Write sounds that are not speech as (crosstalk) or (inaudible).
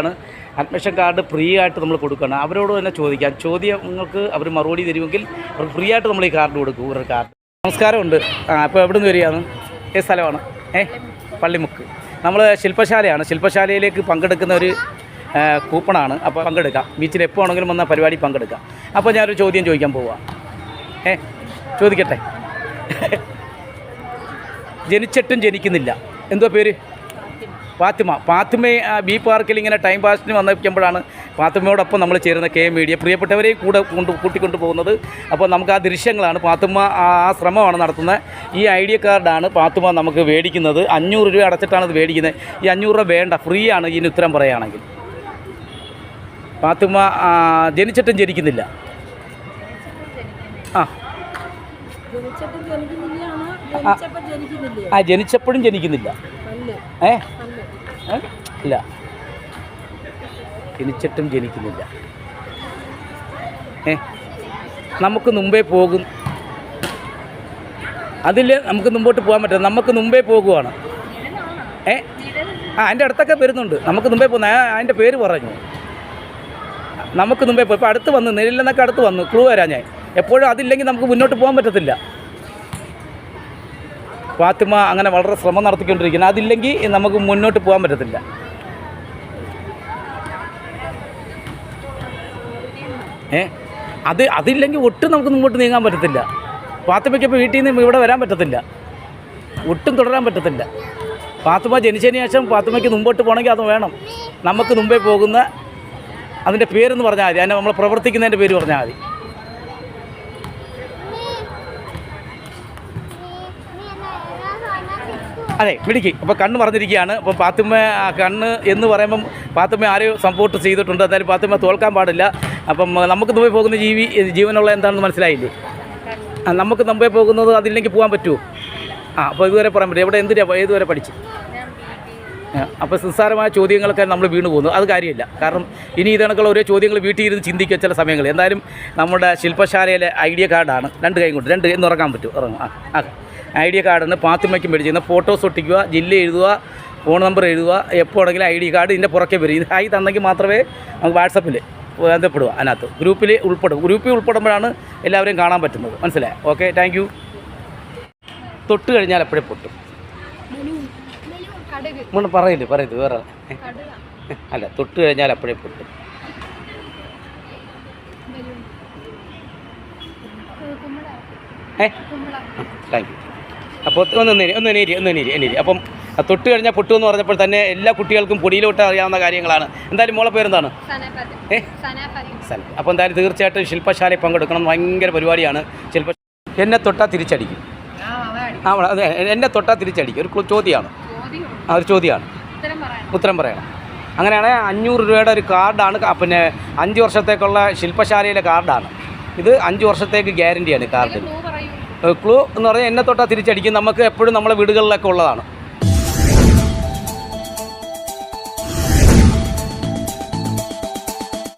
ആണ്. Admission card free ആയിട്ട് നമ്മൾ കൊടുക്കണം അവരോട് തന്നെ ചോദിക്കാം. ചോദ്യം നിങ്ങൾക്ക് അവർ മറുപടി തരുമെങ്കിൽ അവർ ഫ്രീ ആയിട്ട് നമ്മൾ ഈ കാർഡ് കൊടുക്കും. ഒരു കാർഡ് നമസ്കാരമുണ്ട്. ആ അപ്പോൾ എവിടെ നിന്ന് വരികയാണ്? ഏ സ്ഥലമാണ്. ഏ പള്ളിമുക്ക്. നമ്മൾ ശില്പശാലയാണ്. ശില്പശാലയിലേക്ക് പങ്കെടുക്കുന്ന ഒരു കൂപ്പണാണ്. അപ്പോൾ പങ്കെടുക്കാം. ബീച്ചിൽ എപ്പോൾ ആണെങ്കിലും വന്ന പരിപാടി പങ്കെടുക്കാം. അപ്പോൾ ഞാനൊരു ചോദ്യം ചോദിക്കാൻ പോവാം. ഏ ചോദിക്കട്ടെ? (laughs) ജനിച്ചിട്ടും ജനിക്കുന്നില്ല. എന്തോ പേര്? ഫാത്തിമ. ഫാത്തിമ ബി പാർക്കിൽ ഇങ്ങനെ ടൈം പാസിന് വന്നിരിക്കുമ്പോഴാണ് ഫാത്തിമയോടൊപ്പം നമ്മൾ ചേരുന്ന കെ എം മീഡിയ പ്രിയപ്പെട്ടവരെയും കൂടെ കൊണ്ട് കൂട്ടിക്കൊണ്ട് പോകുന്നത്. അപ്പോൾ നമുക്ക് ആ ദൃശ്യങ്ങളാണ് ഫാത്തിമ ആ ശ്രമമാണ് നടത്തുന്നത്. ഈ ഐ ഡി കാർഡാണ് ഫാത്തിമ നമുക്ക് മേടിക്കുന്നത്. അഞ്ഞൂറ് രൂപ അടച്ചിട്ടാണ് ഇത് മേടിക്കുന്നത്. ഈ അഞ്ഞൂറ് രൂപ വേണ്ട ഫ്രീ ആണ് ഇതിന് ഉത്തരം പറയുകയാണെങ്കിൽ. ഫാത്തിമ ആ, ജനിച്ചിട്ടും ജനിക്കുന്നില്ല. ആ. ആ. ജനിച്ചപ്പോഴും ജനിക്കുന്നില്ല. ഏ? ഇല്ല. ജനിച്ചിട്ടും ജനിക്കുന്നില്ല. ഏ? നമുക്ക് മുമ്പേ പോകും. അതിൽ നമുക്ക് മുമ്പോട്ട് പോകാൻ പറ്റില്ല. നമുക്ക് മുമ്പേ പോകുവാണ്. ഏ? ആ അതിന്റെ അടുത്തൊക്കെ വരുന്നുണ്ട്. നമുക്ക് മുമ്പേ പോകുന്ന അതിന്റെ പേര് പറഞ്ഞു. നമുക്ക് മുമ്പേ പോയി. ഇപ്പോൾ അടുത്ത് വന്ന്. നെല്ലിലെന്നൊക്കെ അടുത്ത് വന്നു. ക്ലൂ വരാൻ ഞാൻ. എപ്പോഴും അതില്ലെങ്കിൽ നമുക്ക് മുന്നോട്ട് പോകാൻ പറ്റത്തില്ല. ഫാത്തിമ അങ്ങനെ വളരെ ശ്രമം നടത്തിക്കൊണ്ടിരിക്കുന്നത് അതില്ലെങ്കിൽ നമുക്ക് മുന്നോട്ട് പോകാൻ പറ്റത്തില്ല. ഏ? അത് അതില്ലെങ്കിൽ ഒട്ടും നമുക്ക് മുമ്പോട്ട് നീങ്ങാൻ പറ്റത്തില്ല. ഫാത്തിമയ്ക്ക് ഇപ്പോൾ വീട്ടിൽ നിന്ന് ഇവിടെ വരാൻ പറ്റത്തില്ല. ഒട്ടും തുടരാൻ പറ്റത്തില്ല. ഫാത്തിമ ജനിച്ചതിന് ശേഷം ഫാത്തിമയ്ക്ക് മുമ്പോട്ട് പോകണമെങ്കിൽ അത് വേണം. നമുക്ക് മുമ്പേ പോകുന്ന അതിന്റെ പേരെന്ന് പറഞ്ഞാൽ മതി. അതിനെ നമ്മൾ പ്രവർത്തിക്കുന്നതിന്റെ പേര് പറഞ്ഞാൽ മതി. അതെ മിടുക്കി അപ്പോൾ കണ്ണ് പറഞ്ഞിരിക്കുകയാണ് അപ്പോൾ പാത്തുമ്മ കണ്ണ് എന്ന് പറയുമ്പം പാത്തുമ്മ ആരെയും സപ്പോർട്ട് ചെയ്തിട്ടുണ്ട്. എന്തായാലും പാത്തുമ്മ തോൽക്കാൻ പാടില്ല. അപ്പം നമുക്ക് മുമ്പേ പോകുന്ന ജീവി ജീവനുള്ള എന്താണെന്ന് മനസ്സിലായില്ലേ? നമുക്ക് മുമ്പേ പോകുന്നത് അതില്ലെങ്കിൽ പോകാൻ പറ്റുമോ? ആ അപ്പോൾ ഇതുവരെ പറയാൻ പറ്റും എവിടെ എന്തിനാ ഏതുവരെ പഠിച്ചു അപ്പോൾ നിസ്സാരമായ ചോദ്യങ്ങളൊക്കെ നമ്മൾ വീണ് പോകുന്നു. അത് കാര്യമില്ല. കാരണം ഇനി ഇതണക്കുള്ള ഓരോ ചോദ്യങ്ങൾ വീട്ടിൽ ഇരുന്ന് ചിന്തിക്കുക ചില സമയങ്ങളിൽ. എന്തായാലും നമ്മുടെ ശില്പശാലയിലെ ഐഡിയ കാർഡാണ്. രണ്ട് കൈ കൊണ്ട്. രണ്ട് എന്ന് ഉറങ്ങാൻ പറ്റും. ഉറങ്ങും. ആ ആ. ഐഡിയ കാർഡാണ് പാത്തിമയ്ക്കും മേടിച്ചിരുന്ന ഫോട്ടോസ് ഒട്ടിക്കുക ജില്ല എഴുതുക ഫോൺ നമ്പർ എഴുതുക എപ്പോൾ ആണെങ്കിലും ഐ ഡി കാർഡ് ഇതിന്റെ പുറക്കെ വരും. ഇത് ആയി തന്നെങ്കിൽ മാത്രമേ നമുക്ക് വാട്സപ്പിൽ ബന്ധപ്പെടുക അതിനകത്ത്. ഗ്രൂപ്പിൽ ഉൾപ്പെടും. ഗ്രൂപ്പിൽ ഉൾപ്പെടുമ്പോഴാണ് എല്ലാവരെയും കാണാൻ പറ്റുന്നത്. മനസ്സിലായോ? ഓക്കെ താങ്ക് തൊട്ട് കഴിഞ്ഞാൽ എപ്പോഴേ പൊട്ടും? കടുക്. പറയില്ല പറയില്ലേ പറയരുത് വേറെ അല്ല തൊട്ട് കഴിഞ്ഞാൽ അപ്പോഴേ പൊട്ടും. ഏ? താങ്ക് യു അപ്പോൾ ഒന്ന് നേരി ഒന്ന് നേരി ഒന്ന് നേരി എന്നേരി അപ്പം തൊട്ട് കഴിഞ്ഞാൽ പൊട്ടു എന്ന് പറഞ്ഞപ്പോൾ തന്നെ എല്ലാ കുട്ടികൾക്കും പൊടിയിലോട്ട് അറിയാവുന്ന കാര്യങ്ങളാണ്. എന്തായാലും മോളെ പേരെന്താണ്? ഏ? അപ്പോൾ എന്തായാലും തീർച്ചയായിട്ടും ശില്പശാലയിൽ പങ്കെടുക്കണം. ഭയങ്കര പരിപാടിയാണ്. ശില്പ എന്നെ തൊട്ടാൽ തിരിച്ചടിക്കും. ആ അതെ എന്നെ തൊട്ടാൽ തിരിച്ചടിക്കും. ഒരു ചോദ്യമാണ്. ഒരു ചോദ്യമാണ്. ഉത്തരം പറയണം. അങ്ങനെയാണെങ്കിൽ അഞ്ഞൂറ് രൂപയുടെ ഒരു കാർഡാണ് പിന്നെ അഞ്ച് വർഷത്തേക്കുള്ള ശില്പശാലയിലെ കാർഡാണ്. ഇത് അഞ്ച് വർഷത്തേക്ക് ഗ്യാരണ്ടിയാണ് കാർഡിന്. ക്ലൂ ക്ലൂ എന്ന് പറഞ്ഞാൽ എന്നെ തൊട്ടാൽ തിരിച്ചടിക്കും. നമുക്ക് എപ്പോഴും നമ്മളെ വീടുകളിലൊക്കെ ഉള്ളതാണ്.